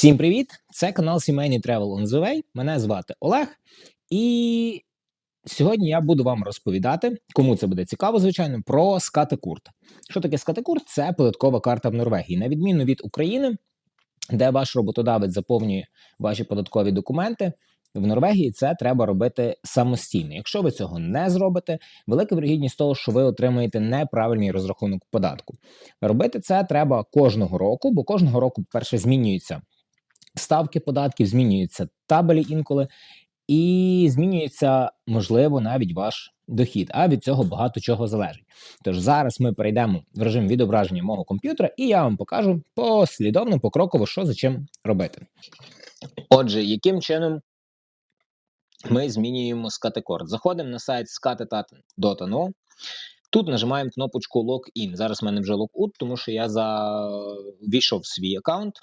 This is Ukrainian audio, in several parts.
Всім привіт! Це канал Сімейний Travel on the Way. Мене звати Олег. І сьогодні я буду вам розповідати, кому це буде цікаво, звичайно, про скатекурт. Що таке скатекурт? Це податкова карта в Норвегії. На відміну від України, де ваш роботодавець заповнює ваші податкові документи. В Норвегії це треба робити самостійно. Якщо ви цього не зробите, велика вірогідність того, що ви отримаєте неправильний розрахунок податку. Робити це треба кожного року, бо кожного року, по перше, змінюються ставки податків, змінюються табелі інколи, і змінюється, можливо, навіть ваш дохід. А від цього багато чого залежить. Тож зараз ми перейдемо в режим відображення мого комп'ютера, і я вам покажу послідовно, покроково, що за чим робити. Отже, яким чином ми змінюємо скатекорд? Заходимо на сайт skatetat.no. Тут нажимаємо кнопочку Login. Зараз в мене вже Login, тому що я завійшов свій аккаунт.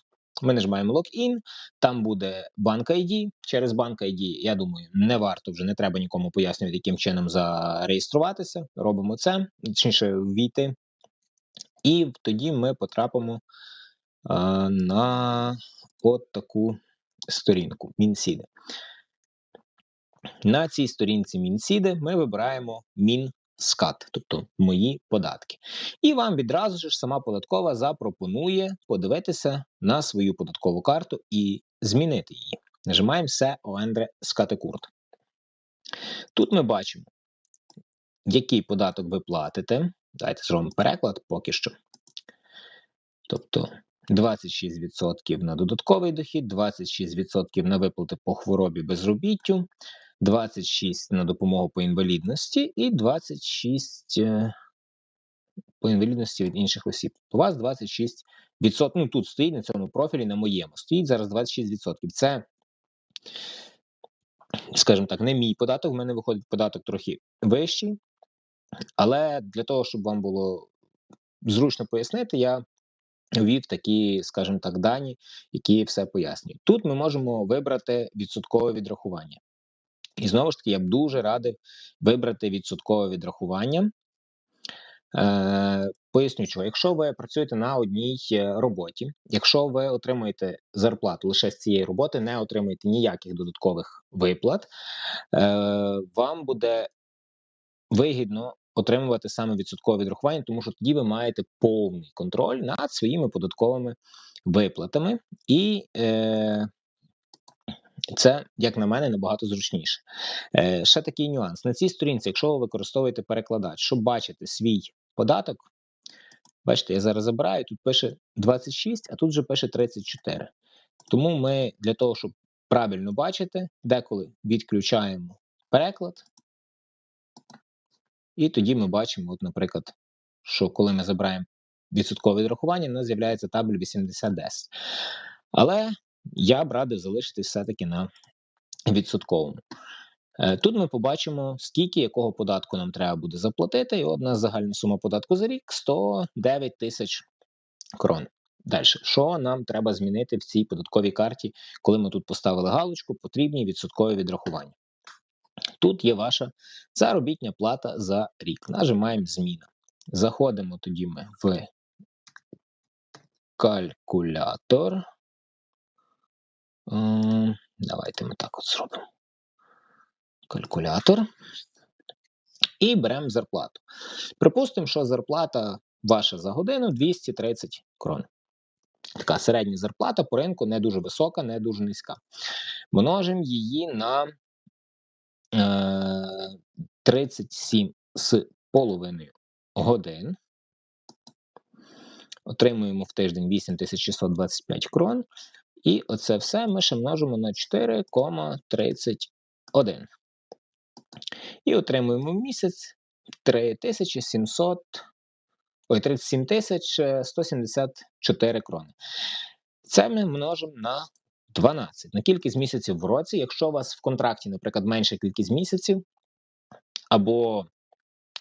Ми нажимаємо Login, там буде банк ID. Через банк ID, я думаю, не варто вже не треба нікому пояснювати, яким чином зареєструватися. Робимо це, точніше, ввійти. І тоді ми потрапимо а, на от таку сторінку Мінсіди. На цій сторінці Мінсіди ми вибираємо Мінскат, тобто мої податки. І вам відразу ж сама податкова запропонує подивитися на свою податкову карту і змінити її. Нажимаємо все Оендре Скатекурт. Тут ми бачимо, який податок ви платите. Давайте зробимо переклад поки що. Тобто 26% на додатковий дохід, 26% на виплати по хворобі безробіттю, 26 на допомогу по інвалідності і 26 е, по інвалідності від інших осіб. У вас 26%, ну тут стоїть на цьому профілі, на моєму, стоїть зараз 26%. Це, скажімо так, не мій податок, в мене виходить податок трохи вищий. Але для того, щоб вам було зручно пояснити, я ввів такі, скажімо так, дані, які все пояснюють. Тут ми можемо вибрати відсоткове відрахування. І знову ж таки, я б дуже радив вибрати відсоткове відрахування. Е, Поясню, чого. якщо ви працюєте на одній е, роботі, якщо ви отримуєте зарплату лише з цієї роботи, не отримуєте ніяких додаткових виплат, е, вам буде вигідно отримувати саме відсоткове відрахування, тому що тоді ви маєте повний контроль над своїми податковими виплатами, і це, як на мене, набагато зручніше. Е, Ще такий нюанс. На цій сторінці, якщо ви використовуєте перекладач, щоб бачити свій податок, бачите, я зараз забираю, тут пише 26, а тут вже пише 34. Тому ми для того, щоб правильно бачити, деколи відключаємо переклад. І тоді ми бачимо, от, наприклад, що коли ми забираємо відсоткове відрахування, у нас з'являється табель 8010. Але я б радив залишити все-таки на відсотковому. Е, тут ми побачимо, скільки якого податку нам треба буде заплатити. І от у нас загальна сума податку за рік 109 тисяч крон. Далі, що нам треба змінити в цій податковій карті, коли ми тут поставили галочку, потрібні відсоткові відрахування. Тут є ваша заробітня плата за рік. Нажимаємо Зміна. Заходимо тоді ми в калькулятор. Давайте ми так от зробимо. Калькулятор. І беремо зарплату. Припустимо, що зарплата ваша за годину 230 крон. Така середня зарплата по ринку не дуже висока, не дуже низька. Множимо її на 37 з половиною годин. Отримуємо в тиждень 8625 крон. І оце все ми ще множимо на 4,31. І отримуємо в місяць 3700, ой, 37 174 крони. Це ми множимо на 12 на кількість місяців в році. Якщо у вас в контракті, наприклад, менша кількість місяців, або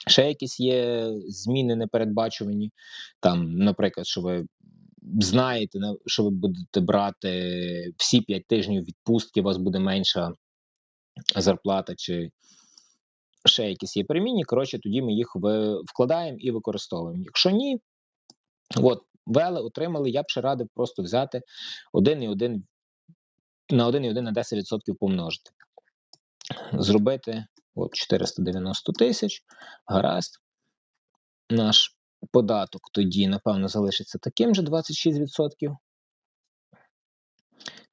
ще якісь є зміни непередбачувані, там, наприклад, що ви знаєте, що ви будете брати всі 5 тижнів відпустки, у вас буде менша зарплата, чи ще якісь є перемінні, коротше, тоді ми їх вкладаємо і використовуємо. Якщо ні, от ввели, отримали, я б ще радив просто взяти 1,1 на 1,1 на 10% помножити. Зробити от 490 тисяч. Гаразд. Наш податок тоді, напевно, залишиться таким же 26%.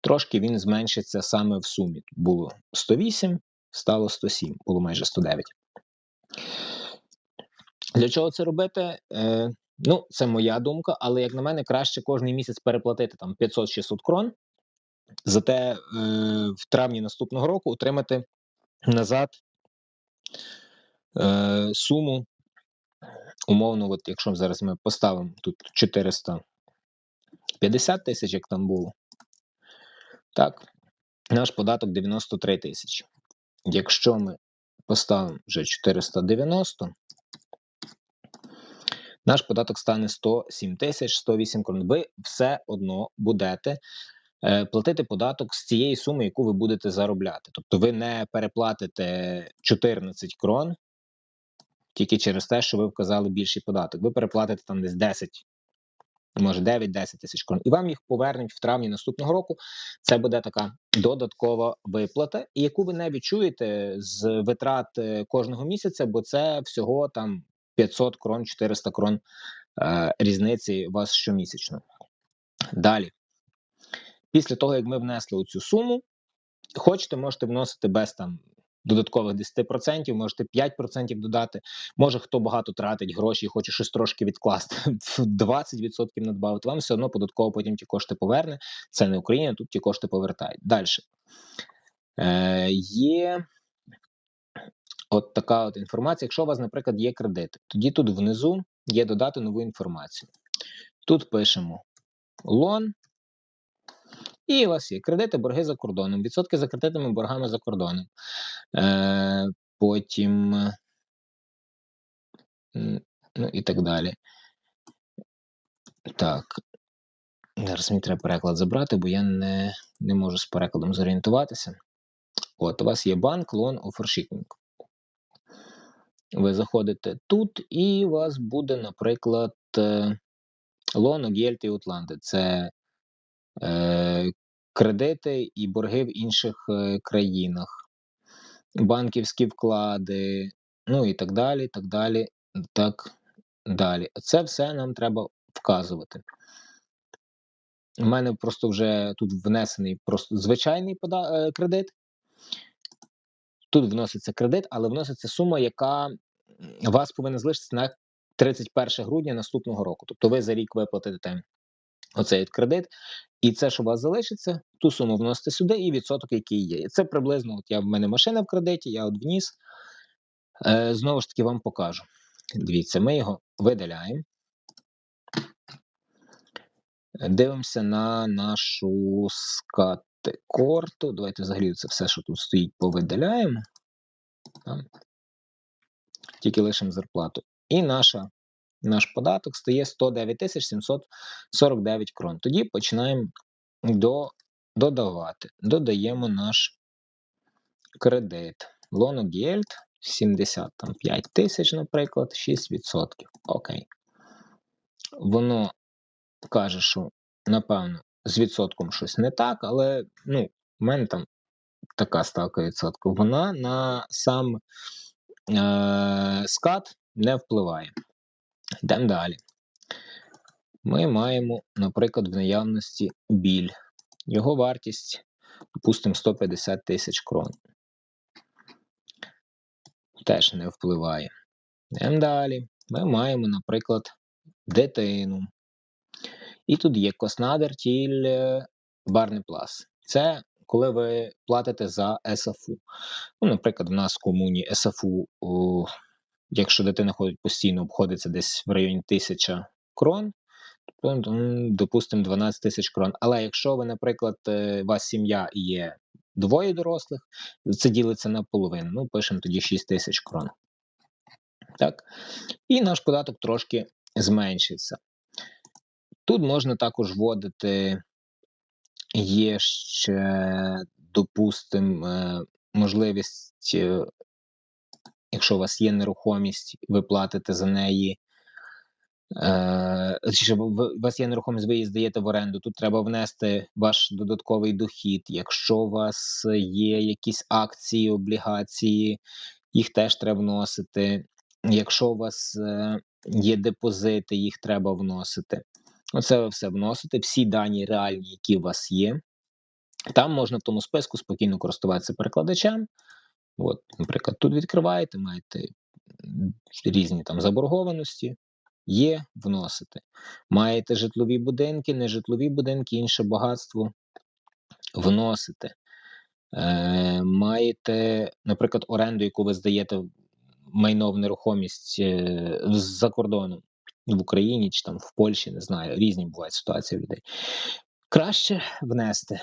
Трошки він зменшиться саме в сумі. Було 108, стало 107, було майже 109. Для чого це робити? Е, ну, це моя думка, але як на мене, краще кожний місяць переплатити там 500-600 крон. Зате е, в травні наступного року отримати назад е, суму. Умовно, от якщо зараз ми поставимо тут 450 тисяч, як там було, так, наш податок 93 тисячі. Якщо ми поставимо вже 490, наш податок стане 107 тисяч 108 крон. Ви все одно будете е, платити податок з цієї суми, яку ви будете заробляти. Тобто ви не переплатите 14 крон тільки через те, що ви вказали більший податок. Ви переплатите там десь 10, може 9-10 тисяч крон, і вам їх повернуть в травні наступного року. Це буде така додаткова виплата, яку ви не відчуєте з витрат е, кожного місяця, бо це всього там 500 крон, 400 крон е, різниці у вас щомісячно. Далі, після того, як ми внесли оцю суму, хочете, можете вносити без там додаткових 10%, можете 5% додати. Може, хто багато тратить гроші і хоче щось трошки відкласти, 20% надбавити. Вам все одно податково потім ті кошти поверне. Це не Україна, тут ті кошти повертають. Далі. Е, Є от така от інформація. Якщо у вас, наприклад, є кредити, тоді тут внизу є додати нову інформацію. Тут пишемо лон. І у вас є кредити, борги за кордоном, відсотки за кредитами, боргами за кордоном. Е, Потім ну і так далі. Так. Зараз мені треба переклад забрати, бо я не не можу з перекладом зорієнтуватися. От, у вас є банк, лон, офершипінг. Ви заходите тут, і у вас буде, наприклад, лон, Огєльт і Утланди. Це е, кредити і борги в інших е, країнах, банківські вклади, ну і так далі, так далі, так далі. Це все нам треба вказувати. У мене просто вже тут внесений просто звичайний е, кредит. Тут вноситься кредит, але вноситься сума, яка у вас повинна залишитися на 31 грудня наступного року. Тобто ви за рік виплатите оцей кредит, і це, що у вас залишиться, ту суму вносите сюди, і відсоток, який є. Це приблизно, от я в мене машина в кредиті, я от вніс. Е, Знову ж таки, вам покажу. Дивіться, ми його видаляємо. Дивимося на нашу скати-корту. Давайте взагалі це все, що тут стоїть, повидаляємо. Тільки лишимо зарплату. І наша наш податок стає 109 749 крон. Тоді починаємо до, додавати. Додаємо наш кредит. Лоно Гєльд 75 тисяч, наприклад, 6%. Окей. Воно каже, що, напевно, з відсотком щось не так, але ну, в мене там така ставка відсотку. Вона на сам е- скат не впливає. Йдемо далі. Ми маємо, наприклад, в наявності біль. Його вартість, допустимо, 150 тисяч крон. Теж не впливає. Йдемо далі. Ми маємо, наприклад, дитину. І тут є Коснадер тіль е, Барнеплас. Це коли ви платите за САФУ. Ну, Наприклад, у нас в комуні САФУ якщо дитина ходить постійно, обходиться десь в районі 1000 крон, допустимо, 12 тисяч крон. Але якщо ви, наприклад, е, у вас сім'я є двоє дорослих, це ділиться на половину. Ну, пишемо тоді 6 тисяч крон. Так. І наш податок трошки зменшиться. Тут можна також вводити, є ще, допустимо, е, можливість е, Якщо у вас є нерухомість, ви платите за неї Е, ви- у вас є нерухомість, ви її здаєте в оренду. Тут треба внести ваш додатковий дохід. Якщо у вас є якісь акції, облігації, їх теж треба вносити. Якщо у вас е, є депозити, їх треба вносити. Оце ви все вносите, всі дані реальні, які у вас є. Там можна в тому списку спокійно користуватися перекладачем. От, наприклад, тут відкриваєте, маєте різні там заборгованості, є, вносите. Маєте житлові будинки, нежитлові будинки, інше багатство, вносите. Е, маєте, наприклад, оренду, яку ви здаєте майно в нерухомість е, з-за кордоном в Україні чи там в Польщі, не знаю, різні бувають ситуації людей. Краще внести.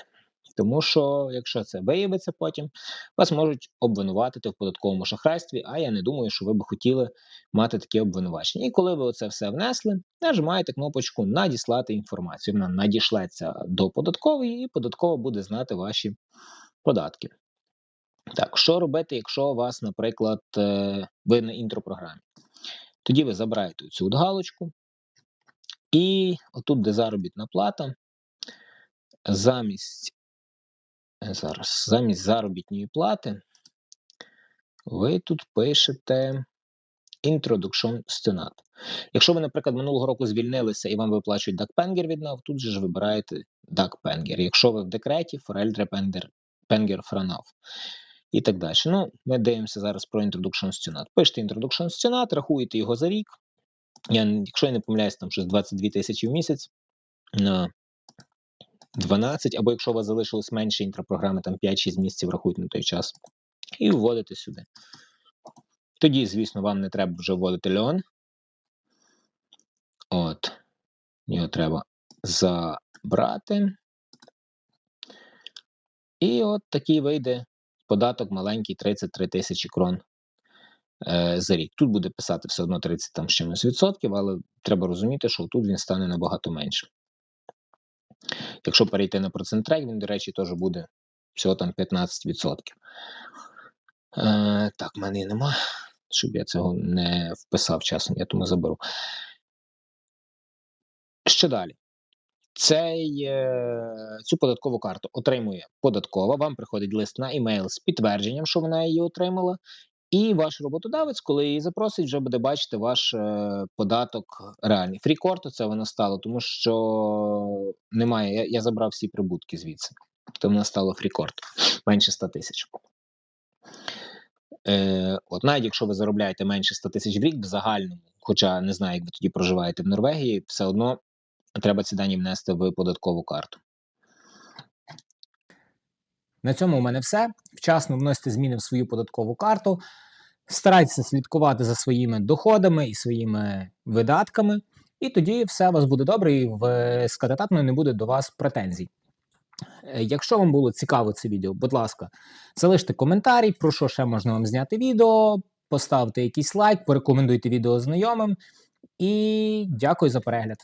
Тому що, якщо це виявиться потім, вас можуть обвинуватити в податковому шахрайстві, а я не думаю, що ви би хотіли мати таке обвинувачення. І коли ви оце все внесли, нажимаєте кнопочку Надіслати інформацію. Вона надішлеться до податкової, і податкова буде знати ваші податки. Так, що робити, якщо у вас, наприклад, е, ви на інтропрограмі? Тоді ви забираєте цю галочку, і отут, де заробітна плата, замість зараз, замість заробітної плати, ви тут пишете Introduction Stonat. Якщо ви, наприклад, минулого року звільнилися і вам виплачують дакпенгер від НАВ, тут же ж вибираєте дакпенгер. Якщо ви в декреті, Форельдре Пенгер Франав. І так далі. Ну, ми дивимося зараз про Introduction Stonat. Пишете Introduction Stonat, рахуєте його за рік. Я, якщо я не помиляюсь, там щось 22 тисячі в місяць на 12, або якщо у вас залишилось менше інтропрограми, там 5-6 місяців рахуйте на той час. І вводите сюди. Тоді, звісно, вам не треба вже вводити льон. От. Його треба забрати. І от такий вийде податок маленький 33 тисячі крон е, за рік. Тут буде писати все одно 30 там з чимось відсотків, але треба розуміти, що тут він стане набагато менше. Якщо перейти на процент-трек, він, до речі, теж буде всього там 15%. Е, так, в мене і нема, щоб я цього не вписав часом, я тому заберу. Що далі? Цей, е, цю податкову карту отримує податкова. Вам приходить лист на емейл з підтвердженням, що вона її отримала. І ваш роботодавець, коли її запросить, вже буде бачити ваш е, податок реальний. Фрікорту це воно стало, тому що немає. Я, я забрав всі прибутки звідси. То воно стало фрікорт менше 100 тисяч. Е, от навіть якщо ви заробляєте менше 100 тисяч в рік в загальному, хоча не знаю, як ви тоді проживаєте в Норвегії, все одно треба ці дані внести в податкову карту. На цьому у мене все. Вчасно вносите зміни в свою податкову карту. Старайтеся слідкувати за своїми доходами і своїми видатками, і тоді все у вас буде добре, і в скатататно не буде до вас претензій. Е, Якщо вам було цікаво це відео, будь ласка, залиште коментарі, про що ще можна вам зняти відео, поставте якийсь лайк, порекомендуйте відео знайомим. І дякую за перегляд.